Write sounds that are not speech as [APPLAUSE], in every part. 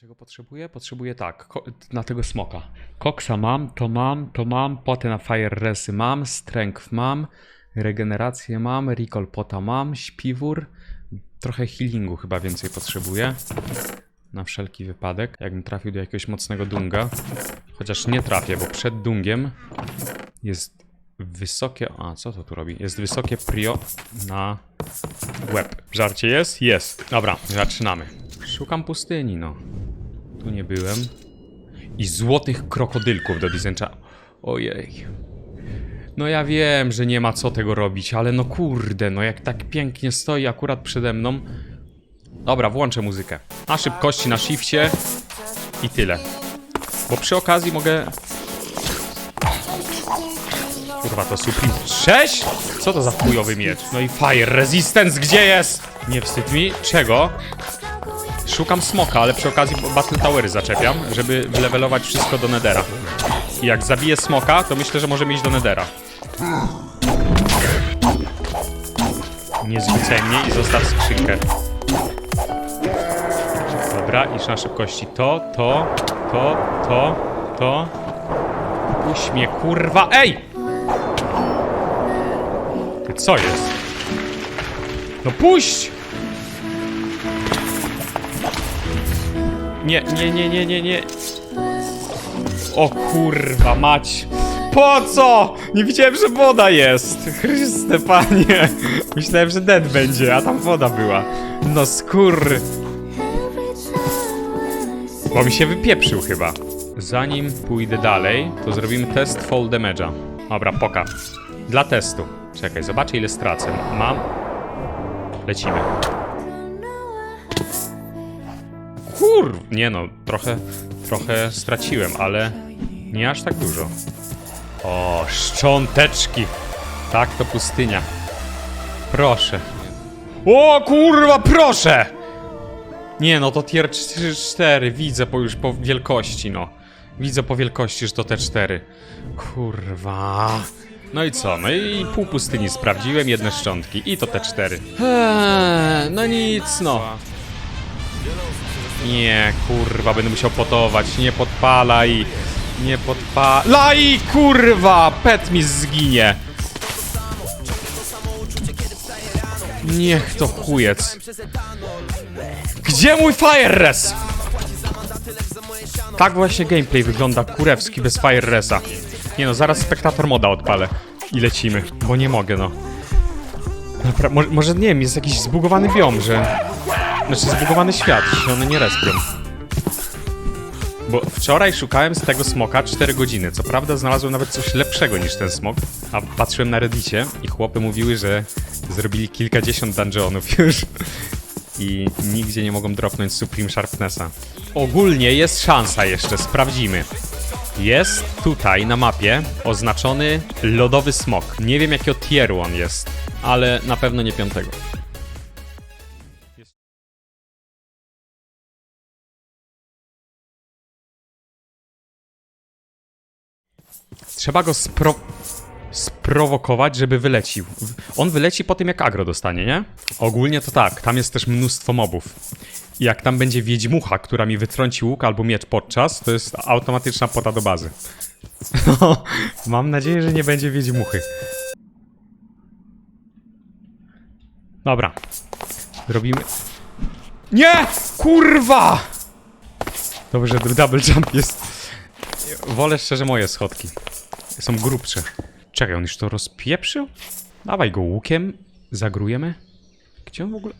Czego potrzebuję? Potrzebuję tak, na tego smoka. Koksa mam, to mam, to mam, poty na fire resy mam, strength mam, regenerację mam, recall pota mam, śpiwór, trochę healingu chyba więcej potrzebuję. Na wszelki wypadek, jakbym trafił do jakiegoś mocnego dunga. Chociaż nie trafię, bo przed dungiem jest wysokie... A, co to tu robi? Jest wysokie prio na łeb. Żarcie jest? Jest. Dobra, zaczynamy. Szukam pustyni, no. Tu nie byłem. I złotych krokodylków do Dizencha. Ojej. No ja wiem, że nie ma co tego robić, ale no kurde, no jak tak pięknie stoi akurat przede mną. Dobra, włączę muzykę. Na szybkości, na shifcie i tyle. Bo przy okazji mogę... Kurwa, to Supreme 6? Co to za chujowy miecz? No i Fire Resistance, gdzie jest? Nie wstyd mi? Czego? Szukam smoka, ale przy okazji Battle Towery zaczepiam, żeby wylevelować wszystko do Nedera. I jak zabiję smoka, to myślę, że możemy iść do Nedera. Nie zrzucaj mnie i zostaw skrzynkę. Dobra, iż na szybkości to, to, to, to, to. Puść mnie, kurwa, ej! Ty co jest? No puść! Nie, nie, nie, nie, nie, nie. O kurwa mać. Po co? Nie widziałem, że woda jest. Chryste panie. Myślałem, że dead będzie, a tam woda była. No skór. Bo mi się wypieprzył chyba. Zanim pójdę dalej, to zrobimy test fall damage'a. Dobra, poka. Dla testu. Czekaj, zobaczę ile stracę. Mam. Lecimy. Kur... Nie no, trochę, trochę straciłem, ale nie aż tak dużo. O, szcząteczki. Tak, to pustynia. Proszę. O kurwa, proszę! Nie no, to tier 4, widzę po już po wielkości, no. Widzę po wielkości, że to te 4. Kurwa. No i co? No i pół pustyni sprawdziłem, jedne szczątki. I to te 4. Eee, no nic, no. Nie, kurwa, będę musiał potować. Nie podpalaj. Nie podpalaj, kurwa! Pet mi zginie. Niech to chujec. Gdzie mój Fire Res? Tak właśnie gameplay wygląda kurewski bez Fire Resa. Nie no, zaraz spektator moda odpalę. I lecimy, bo nie mogę no. Napra może, może nie wiem, jest jakiś zbugowany biom, że... Znaczy zbugowany świat, one nie respią. Bo wczoraj szukałem z tego smoka 4 godziny. Co prawda znalazłem nawet coś lepszego niż ten smok. A patrzyłem na reddicie i chłopy mówiły, że zrobili kilkadziesiąt dungeonów [LAUGHS] już. I nigdzie nie mogą dropnąć Supreme Sharpnessa. Ogólnie jest szansa jeszcze, sprawdzimy. Jest tutaj na mapie oznaczony lodowy smok. Nie wiem jakiego tieru on jest, ale na pewno nie piątego. Trzeba go spro... sprowokować, żeby wylecił. On wyleci po tym, jak agro dostanie, nie? Ogólnie to tak, tam jest też mnóstwo mobów. Jak tam będzie wiedźmucha, która mi wytrąci łuk albo miecz podczas, to jest automatyczna pota do bazy. [LAUGHS] No, mam nadzieję, że nie będzie wiedźmuchy. Dobra. Zrobimy... Nie! Kurwa! Dobrze, double jump jest... Wolę szczerze moje schodki. Są grubsze. Czekaj, on już to rozpieprzył? Dawaj go łukiem. Zagrujemy. Gdzie on w ogóle...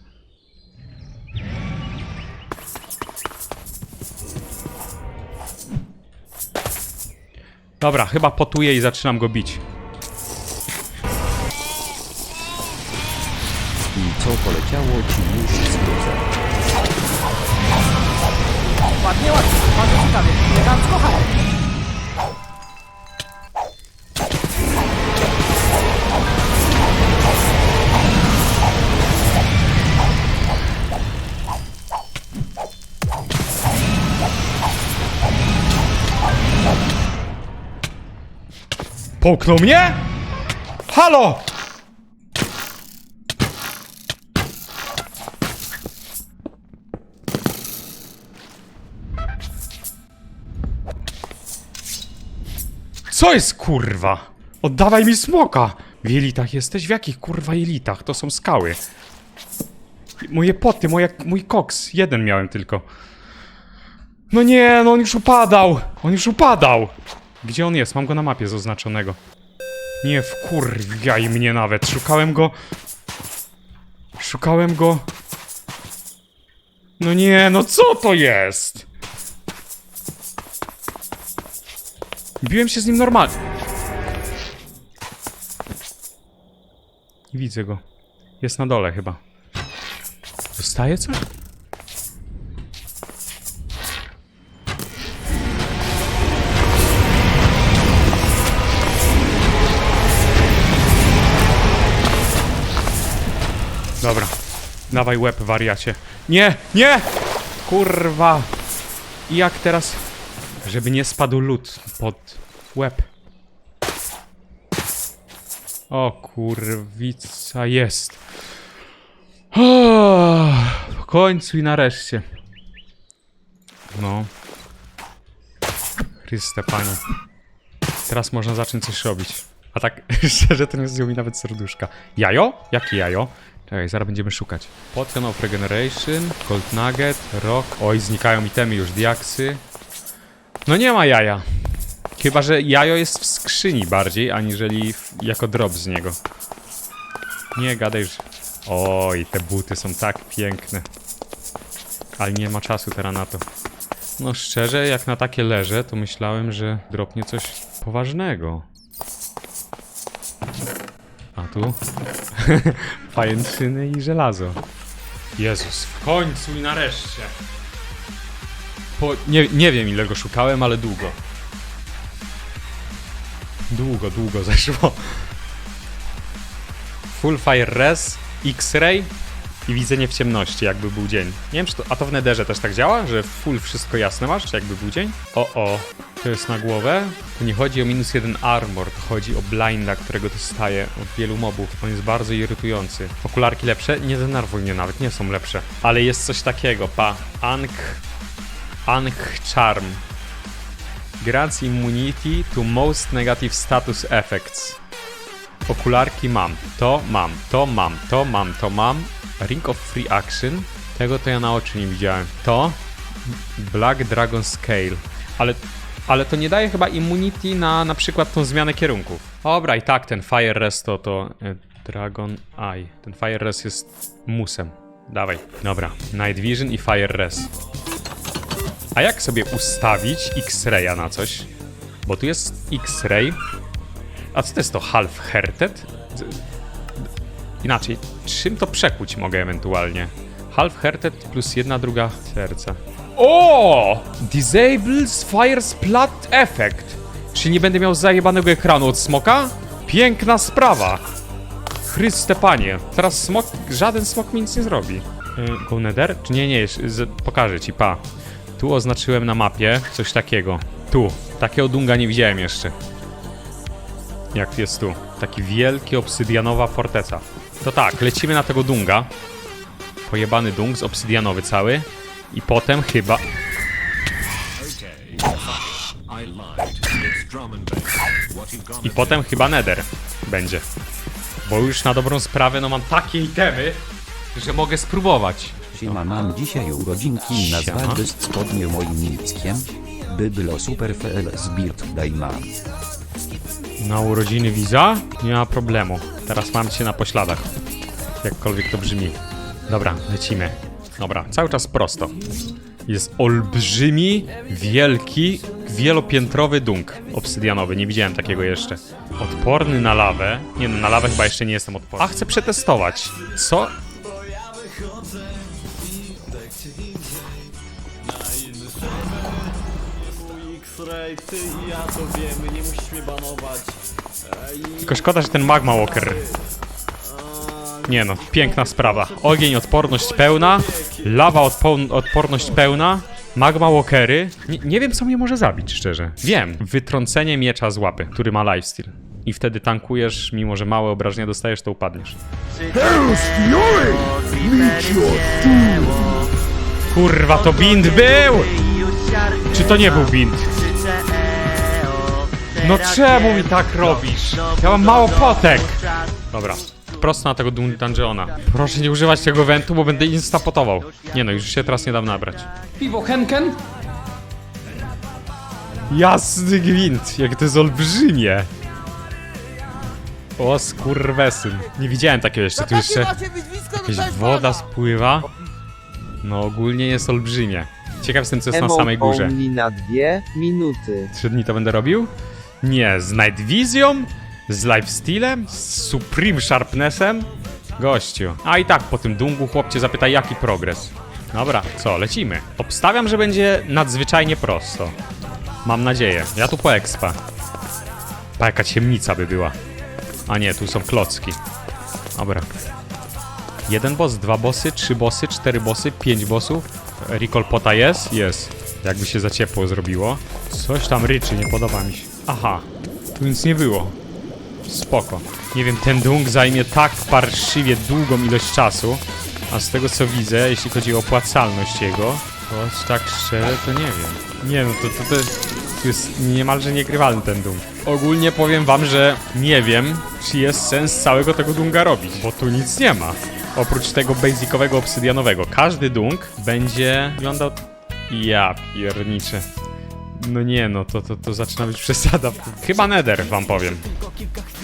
Dobra, chyba potuję i zaczynam go bić. I co poleciało ci już z drodze. Ładnie, ładnie, bardzo ciekawie. Elegancko, halo. Połknął mnie? Halo! Co jest kurwa? Oddawaj mi smoka! W jelitach jesteś? W jakich kurwa jelitach? To są skały. Moje poty, moja, mój koks. Jeden miałem tylko. No nie, no on już upadał! On już upadał! Gdzie on jest? Mam go na mapie zaznaczonego. Nie wkurwiaj mnie nawet. Szukałem go. Szukałem go. No nie, no co to jest? Biłem się z nim normalnie. Nie widzę go. Jest na dole chyba. Dostaje coś? Dawaj łeb, wariacie. Nie, nie! Kurwa. I jak teraz... Żeby nie spadł lód pod łeb. O kurwica jest. O, w końcu i nareszcie. No. Chryste panie. Teraz można zacząć coś robić. A tak [LAUGHS] szczerze to nie zdjął mi nawet serduszka. Jajo? Jakie jajo? Czekaj, zaraz będziemy szukać. Potion of Regeneration, Cold Nugget, Rock. Oj, znikają itemy już, diaksy. No nie ma jaja. Chyba, że jajo jest w skrzyni bardziej, aniżeli w, jako drop z niego. Nie gadaj, że... Oj, te buty są tak piękne. Ale nie ma czasu teraz na to. No szczerze, jak na takie leżę, to myślałem, że dropnie coś poważnego. Tu? [LAUGHS] Pajęczyny i żelazo. Jezus, w końcu i nareszcie. Po, nie, nie wiem ile go szukałem, ale długo. Długo, długo zeszło. Full Fire Res, X-Ray i widzenie w ciemności, jakby był dzień. Nie wiem, czy to... A to w Netherze też tak działa, że full wszystko jasne masz, jakby był dzień? O, o. To jest na głowę. Nie chodzi o minus jeden armor, chodzi o blinda, którego dostaję od wielu mobów. On jest bardzo irytujący. Okularki lepsze? Nie denerwuj mnie nawet, nie są lepsze. Ale jest coś takiego, pa. Ank... Ank Charm. Grants immunity to most negative status effects. Okularki mam, to mam, to mam, to mam, to mam. Ring of Free Action. Tego to ja na oczy nie widziałem. To Black Dragon Scale. Ale, ale to nie daje chyba immunity na na przykład tą zmianę kierunków. Dobra, i tak ten Fire Rest to to e, Dragon Eye. Ten Fire Rest jest musem. Dawaj. Dobra, Night Vision i Fire Rest. A jak sobie ustawić X-Raya na coś? Bo tu jest X-Ray. A co to jest to Half Hearted? Inaczej, czym to przekuć mogę ewentualnie? Half Hearted plus jedna druga serca. O! Disables Fire Splat Effect. Czy nie będę miał zajebanego ekranu od smoka? Piękna sprawa. Chryste panie. Teraz smok, żaden smok mi nic nie zrobi. Y, Go Nether? Czy nie, nie, pokażę ci, pa. Tu oznaczyłem na mapie coś takiego. Tu. Takiego dunga nie widziałem jeszcze. Jak jest tu. Taki wielki obsydianowa forteca. To tak, lecimy na tego dunga. Pojebany dung z obsydianowy cały. I potem chyba... I potem chyba nether będzie. Bo już na dobrą sprawę no mam takie itemy, że mogę spróbować. Siema mam dzisiaj urodzinki na z spodnie moim nickiem. Bydlo super fel z birthday mam. Na urodziny Wiza? Nie ma problemu. Teraz mam cię na pośladach. Jakkolwiek to brzmi. Dobra, lecimy. Dobra, cały czas prosto. Jest olbrzymi, wielki, wielopiętrowy dung obsydianowy. Nie widziałem takiego jeszcze. Odporny na lawę. Nie no, na lawę chyba jeszcze nie jestem odporny. A chcę przetestować. Co? Tylko szkoda, że ten magma walker. Nie no, piękna sprawa. Ogień, odporność pełna. Lawa, odpo- odporność pełna. Magma walkery. Nie, nie wiem, co mnie może zabić, szczerze. Wiem. Wytrącenie miecza z łapy, który ma lifesteal. I wtedy tankujesz, mimo że małe obrażenia dostajesz, to upadniesz. Kurwa, to bind był! Czy to nie był bind? No czemu mi tak robisz? Ja mam mało potek. Dobra, prosto na tego dun- dungeona. Proszę nie używać tego wentu, bo będę instapotował. Nie no, już się teraz nie dam nabrać. Piwo Henken? Jasny gwint, jak to jest olbrzymie. O skurwesyn. Nie widziałem takiego jeszcze, tu jeszcze jakaś woda spływa. No ogólnie jest olbrzymie. Ciekaw jestem co jest na Emo samej górze. only na dwie minuty. Trzy dni to będę robił? Nie, z Night Vision, z Lifestealem, z Supreme Sharpnessem. Gościu. A i tak po tym dungu chłopcie zapyta jaki progres. Dobra, co, lecimy. Obstawiam, że będzie nadzwyczajnie prosto. Mam nadzieję. Ja tu po expa. Pa, jaka ciemnica by była. A nie, tu są klocki. Dobra. Jeden boss, dwa bossy, trzy bossy, cztery bossy, pięć bossów. Recall pota jest? Jest. Jakby się za ciepło zrobiło. Coś tam ryczy, nie podoba mi się. Aha, tu nic nie było. Spoko. Nie wiem, ten dung zajmie tak parszywie długą ilość czasu, a z tego co widzę, jeśli chodzi o opłacalność jego, to tak szczerze to nie wiem. Nie no, to, to, to, jest niemalże niegrywalny ten dung. Ogólnie powiem wam, że nie wiem, czy jest sens całego tego dunga robić, bo tu nic nie ma. Oprócz tego basicowego obsydianowego. Każdy dung będzie wyglądał... Ja pierniczę. No nie no, to, to, to zaczyna być [LAUGHS] przesada. Chyba Nether, wam powiem.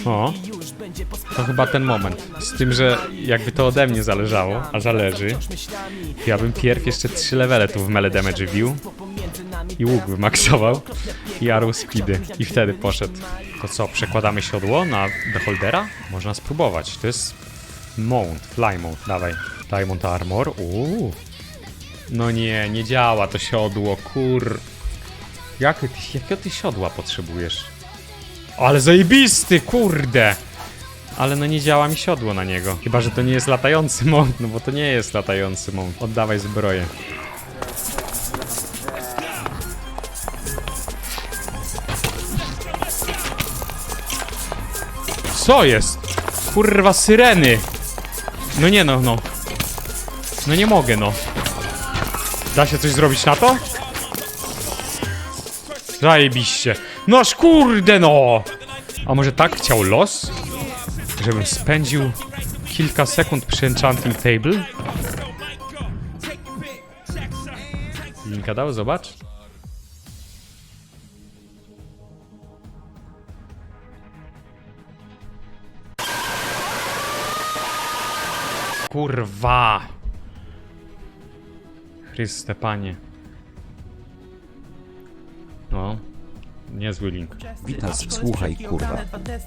O, to chyba ten moment. Z tym, że jakby to ode mnie zależało, a zależy, ja bym pierw jeszcze trzy levele tu w melee damage wbił i łuk wymaksował i arrow speedy i wtedy poszedł. To co, przekładamy siodło na beholdera? Można spróbować. To jest mount, fly mount, dawaj. Diamond armor, uuu. No nie, nie działa to siodło, kur... Jak jakiego ty siodła potrzebujesz? Ale zajebisty, kurde! Ale no nie działa mi siodło na niego. Chyba, że to nie jest latający [LAUGHS] mąk, no bo to nie jest latający mąk. Oddawaj zbroję. Co jest? Kurwa, syreny! No nie no, no. No nie mogę, no. Da się coś zrobić na to? Zajebiście. Noż kurde no! A może tak chciał los? Żebym spędził kilka sekund przy enchanting table? Linka dał, zobacz. Kurwa! Chryste panie. Niezły link. Witas, słuchaj kurwa.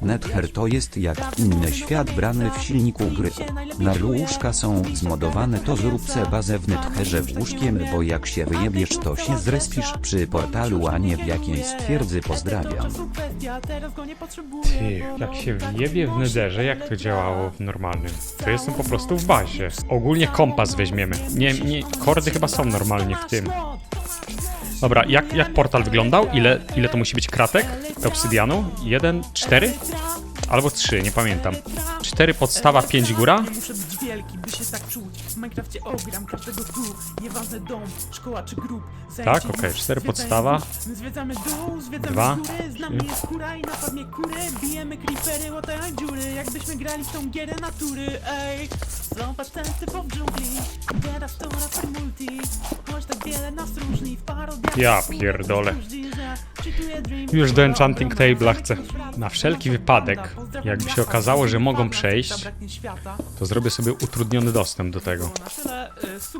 Nether to jest jak inny świat brany w silniku gry. Na łóżka są zmodowane to zrób se bazę w Netherze w łóżkiem, bo jak się wyjebiesz to się zrespisz przy portalu, a nie w jakiejś twierdzy pozdrawiam. Ty, jak się wjebie w nederze, jak to działało w normalnym? To jestem po prostu w bazie. Ogólnie kompas weźmiemy. Nie, nie, kordy chyba są normalnie w tym. Dobra, jak, jak portal wyglądał? Ile, ile to musi być kratek obsydianu? Jeden, cztery? Albo trzy, nie pamiętam. Cztery podstawa, pięć góra? By się tak czuć. W Minecrafcie ogram każdego tu. Nieważne dom, szkoła czy grup. Tak, okej, cztery podstawa. Zwiedzamy dół, zwiedzamy Dwa. góry. Z nami jest kura i napadnie kurę. Bijemy creepery, łatają dziury. Jakbyśmy grali w tą gierę natury, ej. Zobacz ten w dżungli. Teraz to raper multi. Choć tak wiele nas różni w parodiach. Ja pierdolę. Dream, Już do enchanting table'a chcę. Na wszelki wypadek, jakby się okazało, że mogą przejść, to zrobię sobie utrudniony dostęp do tego.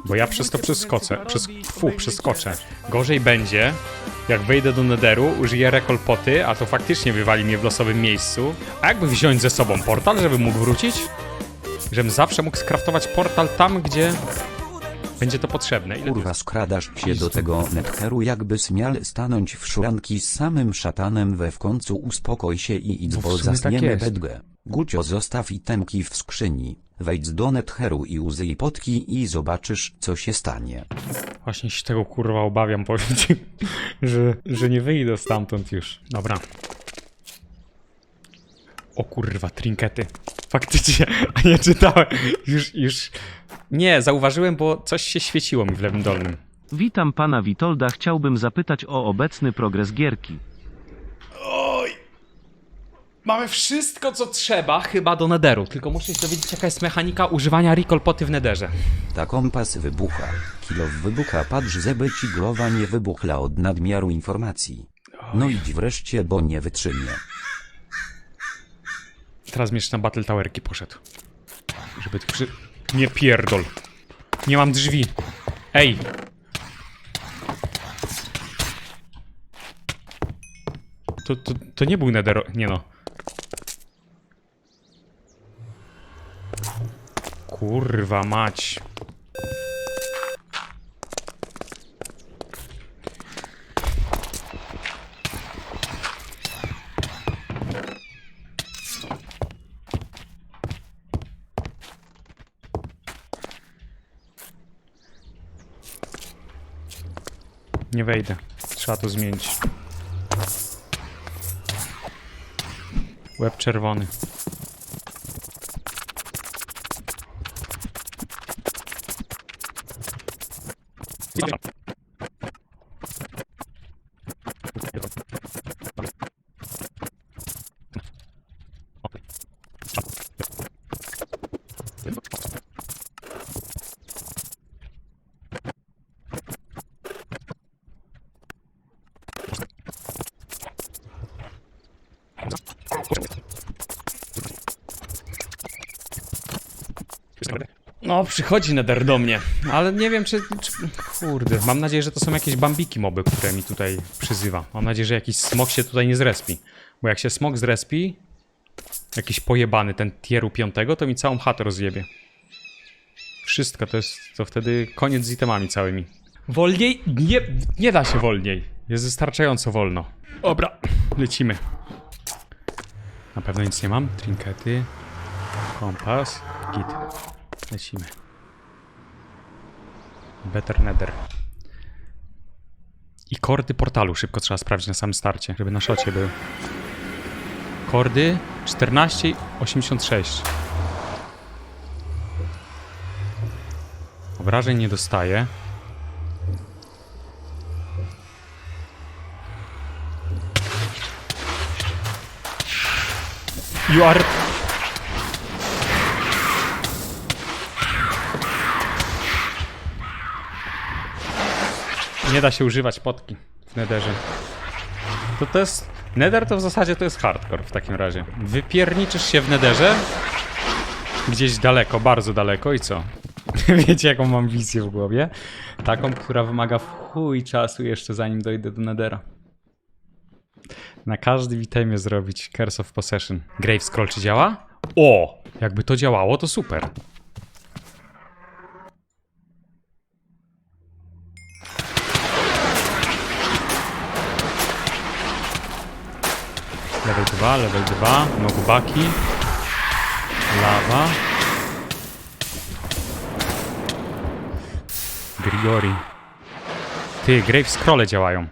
Bo ja przez to przeskoczę, przez, fu, przeskoczę. Gorzej będzie, jak wejdę do nederu, użyję rekolpoty, a to faktycznie wywali mnie w losowym miejscu. A jakby wziąć ze sobą portal, żebym mógł wrócić? Żebym zawsze mógł skraftować portal tam, gdzie będzie to potrzebne. Ile Kurwa skradasz się do tego Netheru jakbyś miał stanąć w szranki z samym szatanem we w końcu uspokoj się i idź bo tak zasniemy jest. bedgę. Gucio zostaw itemki w skrzyni. Wejdź do Netheru i uzyj potki i zobaczysz co się stanie. Właśnie się tego kurwa obawiam, powiem ci, że, że nie wyjdę stamtąd już. Dobra. O kurwa, trinkety. Faktycznie, a nie czytałem. Już, już. Nie, zauważyłem, bo coś się świeciło mi w lewym dolnym. Witam pana Witolda, chciałbym zapytać o obecny progres gierki. Mamy wszystko, co trzeba chyba do nederu, tylko muszę się dowiedzieć, jaka jest mechanika używania recall poty w nederze. Ta kompas wybucha. Kilow wybucha, patrz żeby ci głowa nie wybuchła od nadmiaru informacji. No idź wreszcie, bo nie wytrzymie. Teraz jeszcze na Battle Towerki poszedł. Żeby przy... Nie pierdol. Nie mam drzwi. Ej! To, to, to nie był Nether... Nie no. Kurwa mać. Nie wejdę. Trzeba to zmienić. Łeb czerwony. Przychodzi Nether do mnie, ale nie wiem czy, czy... Kurde, mam nadzieję, że to są jakieś bambiki moby, które mi tutaj przyzywa. Mam nadzieję, że jakiś smok się tutaj nie zrespi. Bo jak się smok zrespi, jakiś pojebany, ten tieru piątego, to mi całą chatę rozjebie. Wszystko, to jest, to wtedy koniec z itemami całymi. Wolniej? Nie, nie da się wolniej. Jest wystarczająco wolno. Dobra, lecimy. Na pewno nic nie mam. Trinkety, kompas, git. Lecimy. Better Nether. I kordy portalu szybko trzeba sprawdzić na samym starcie, żeby na szocie były. Kordy 14,86. Obrażeń nie dostaję. You are Nie da się używać potki w Netherze. To to jest... Nether to w zasadzie to jest hardcore w takim razie. Wypierniczysz się w Netherze gdzieś daleko, bardzo daleko i co? [LAUGHS] Wiecie jaką mam wizję w głowie? Taką, która wymaga w chuj czasu jeszcze zanim dojdę do Nethera. Na każdym itemie zrobić Curse of Possession. Grave Scroll czy działa? O! Jakby to działało, to super. Level 2, level 2, knockbacki, lawa. Grigori. Ty, Grave Scrolle działają.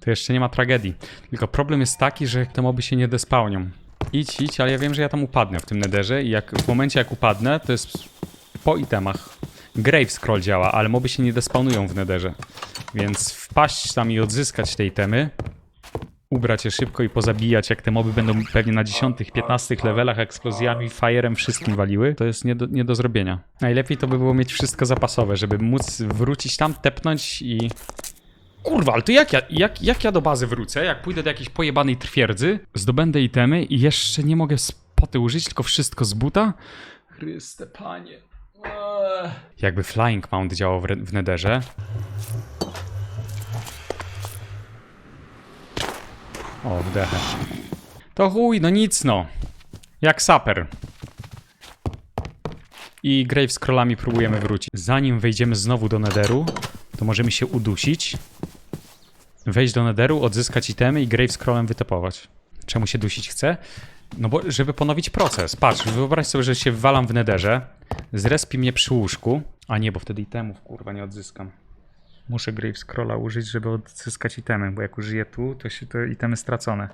To jeszcze nie ma tragedii. Tylko problem jest taki, że te moby się nie despawnią. Idź, idź, ale ja wiem, że ja tam upadnę w tym nederze i jak, w momencie jak upadnę, to jest po itemach. Grave Scroll działa, ale moby się nie despawnują w nederze. Więc wpaść tam i odzyskać te itemy, ubrać je szybko i pozabijać, jak te moby będą pewnie na 10, 15 levelach eksplozjami, fire'em wszystkim waliły, to jest nie do, nie do zrobienia. Najlepiej to by było mieć wszystko zapasowe, żeby móc wrócić tam, tepnąć i... Kurwa, ale to jak ja, jak, jak ja do bazy wrócę, jak pójdę do jakiejś pojebanej twierdzy, zdobędę itemy i jeszcze nie mogę spoty użyć, tylko wszystko z buta? Chryste panie. Eee. Jakby Flying Mount działał w, w Netherze, O, wdechę. To chuj, no nic no. Jak saper. I Grave Scrollami próbujemy wrócić. Zanim wejdziemy znowu do Netheru, to możemy się udusić. Wejść do Netheru, odzyskać itemy i Grave Scrollem wytepować. Czemu się dusić chcę? No bo, żeby ponowić proces. Patrz, wyobraź sobie, że się wwalam w Netherze, zrespi mnie przy łóżku, a nie, bo wtedy itemów, kurwa, nie odzyskam. Muszę Grave Scrolla użyć, żeby odzyskać itemy, bo jak użyję tu, to się to itemy stracone.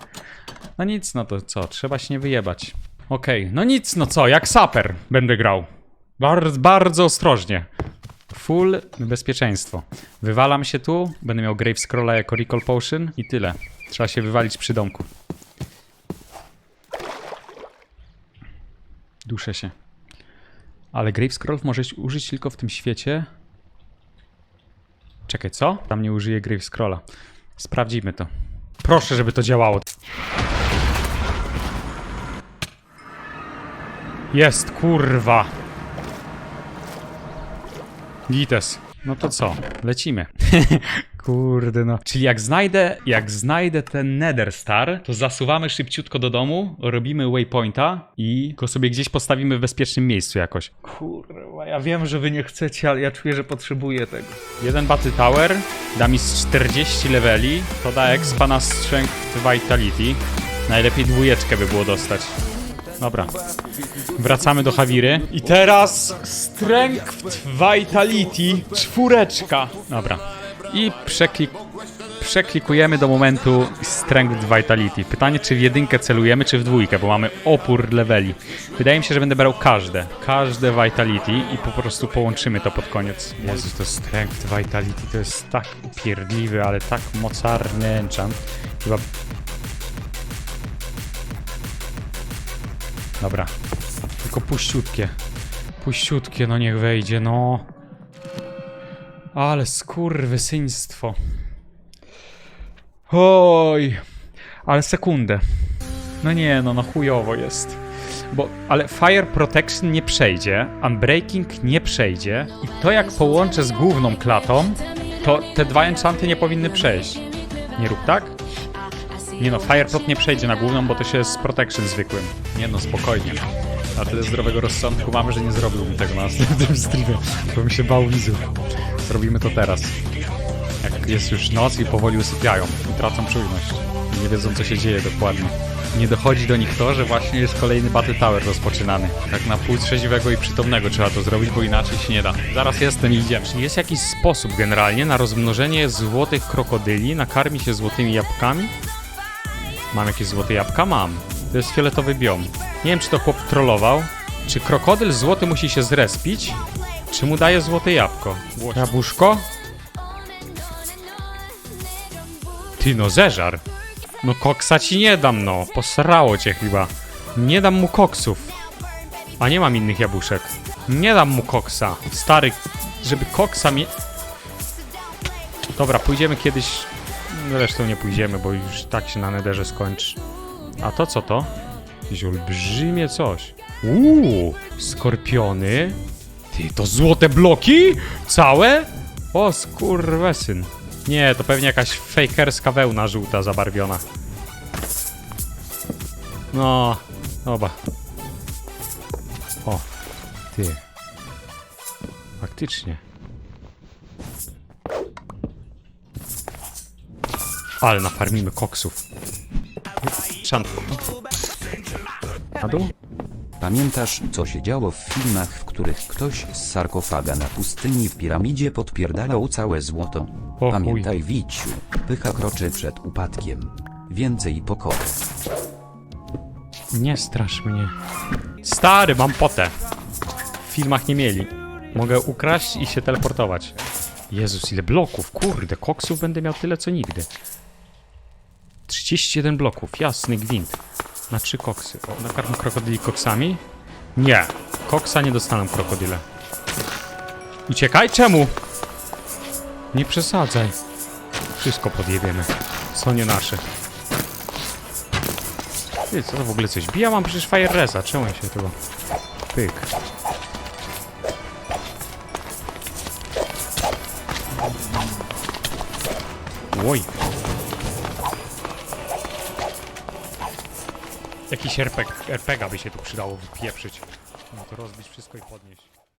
No nic, no to co, trzeba się nie wyjebać. Okej, no nic, no co, jak saper będę grał. Bardzo, bardzo ostrożnie. Full bezpieczeństwo. Wywalam się tu, będę miał Grave Scrolla jako Recall Potion i tyle. Trzeba się wywalić przy domku. Duszę się. Ale Grave Scrollów możesz użyć tylko w tym świecie. Czekaj, co? Tam nie użyję Grave Scrolla. Sprawdzimy to. Proszę, żeby to działało. Jest, kurwa. Gites. No to co? Lecimy. [LAUGHS] Kurde no. Czyli jak znajdę, jak znajdę ten Nether Star, to zasuwamy szybciutko do domu, robimy waypointa i go sobie gdzieś postawimy w bezpiecznym miejscu jakoś. Kurwa, ja wiem, że wy nie chcecie, ale ja czuję, że potrzebuję tego. Jeden Battle Tower da mi z 40 leveli, to da expa na Strength Vitality. Najlepiej dwójeczkę by było dostać. Dobra. Wracamy do Hawiry. I teraz Strength Vitality czwóreczka. Dobra. I przeklik przeklikujemy do momentu Strength Vitality. Pytanie, czy w jedynkę celujemy, czy w dwójkę, bo mamy opór leveli. Wydaje mi się, że będę brał każde. Każde Vitality i po prostu połączymy to pod koniec. Jezus, to Strength Vitality to jest tak upierdliwy, ale tak mocarny enchant. Chyba Dobra. Tylko puściutkie. Puściutkie, no niech wejdzie, no. Ale skurwysyństwo. Oj. Ale sekundę. No nie, no, no chujowo jest. Bo, ale Fire Protection nie przejdzie, Unbreaking nie przejdzie i to jak połączę z główną klatą, to te dwa enchanty nie powinny przejść. Nie rób tak? Nie no, Fireprot nie przejdzie na główną, bo to się z Protection zwykłym. Nie no, spokojnie. A tyle zdrowego rozsądku mamy, że nie zrobiłbym tego na następnym streamie, bo bym się bał widzów. Zrobimy to teraz. Jak jest już noc i powoli usypiają i tracą czujność. Nie wiedzą, co się dzieje dokładnie. Nie dochodzi do nich to, że właśnie jest kolejny Battle Tower rozpoczynany. Tak na pół trzeźwego i przytomnego trzeba to zrobić, bo inaczej się nie da. Zaraz jestem i idziemy. Czyli jest jakiś sposób generalnie na rozmnożenie złotych krokodyli, nakarmi się złotymi jabłkami? Mam jakieś złote jabłka? Mam. To jest fioletowy biom. Nie wiem, czy to chłop trollował. Czy krokodyl złoty musi się zrespić? Czy mu daje złote jabłko? Jabłuszko? Ty no, zeżar. No koksa ci nie dam, no. Posrało cię chyba. Nie dam mu koksów. A nie mam innych jabłuszek. Nie dam mu koksa. Stary, żeby koksa mi... Dobra, pójdziemy kiedyś... Zresztą nie pójdziemy, bo już tak się na nederze skończy. A to co to? Jakieś olbrzymie coś. Uuu, skorpiony. Ty, to złote bloki? Całe? O, skurwesyn. Nie, to pewnie jakaś fakerska wełna żółta zabarwiona. No, oba. O, ty. Faktycznie. Ale nafarmimy koksów. Szant. Na dół? Pamiętasz, co się działo w filmach, w których ktoś z sarkofaga na pustyni w piramidzie podpierdalał całe złoto? O chuj. Pamiętaj, Wiciu, pycha kroczy przed upadkiem. Więcej pokory. Nie strasz mnie. Stary, mam potę. W filmach nie mieli. Mogę ukraść i się teleportować. Jezus, ile bloków. Kurde, koksów będę miał tyle co nigdy. 31 bloków, jasny gwint. Na trzy koksy. O, nakarm krokodyli koksami? Nie. Koksa nie dostaną krokodyle. Uciekaj, czemu? Nie przesadzaj. Wszystko podjebiemy. Co nie nasze. Ty, co to w ogóle coś bija? Mam przecież Fire Resa, czemu ja się tego... Pyk. Oj. Jakiś RPG, RPG by się tu przydało wypieprzyć. No to rozbić wszystko i podnieść.